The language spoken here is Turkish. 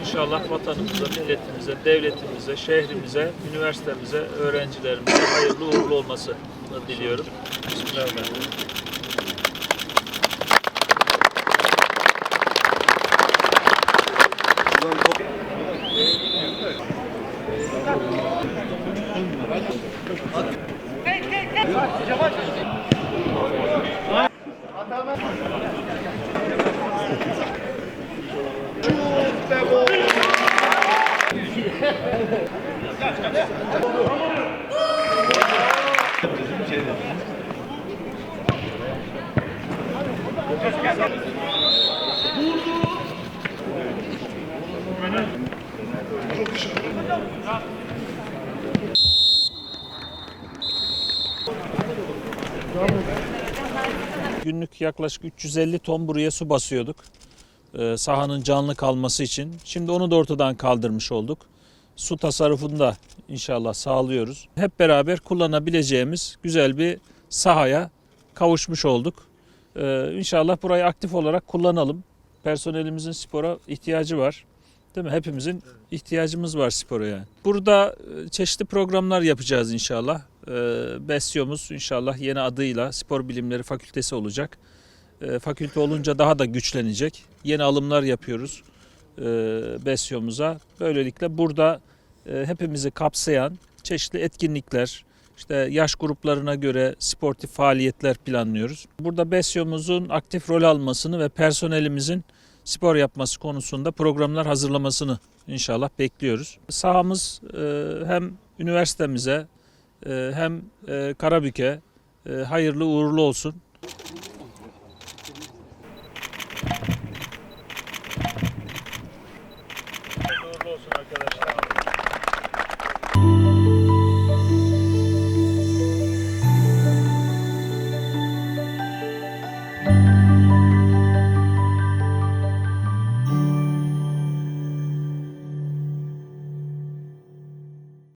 İnşallah vatanımıza, milletimize, devletimize, şehrimize, üniversitemize, öğrencilerimize hayırlı uğurlu olmasını diliyorum. Bismillahirrahmanirrahim. Bravo. Günlük yaklaşık 350 ton buraya su basıyorduk. Ee, sahanın canlı kalması için. Şimdi onu da ortadan kaldırmış olduk. Su tasarrufunu da inşallah sağlıyoruz. Hep beraber kullanabileceğimiz güzel bir sahaya kavuşmuş olduk. Ee, inşallah burayı aktif olarak kullanalım. Personelimizin spora ihtiyacı var. Değil mi? Hepimizin ihtiyacımız var spora yani. Burada e, çeşitli programlar yapacağız inşallah. Ee, Besyomuz inşallah yeni adıyla Spor Bilimleri Fakültesi olacak. Ee, Fakülte olunca daha da güçlenecek. Yeni alımlar yapıyoruz e, Besyomuza. Böylelikle burada e, hepimizi kapsayan çeşitli etkinlikler, işte yaş gruplarına göre sportif faaliyetler planlıyoruz. Burada Besyomuzun aktif rol almasını ve personelimizin spor yapması konusunda programlar hazırlamasını inşallah bekliyoruz. Sahamız e, hem üniversitemize e, ee, hem e, Karabük'e e, hayırlı uğurlu olsun.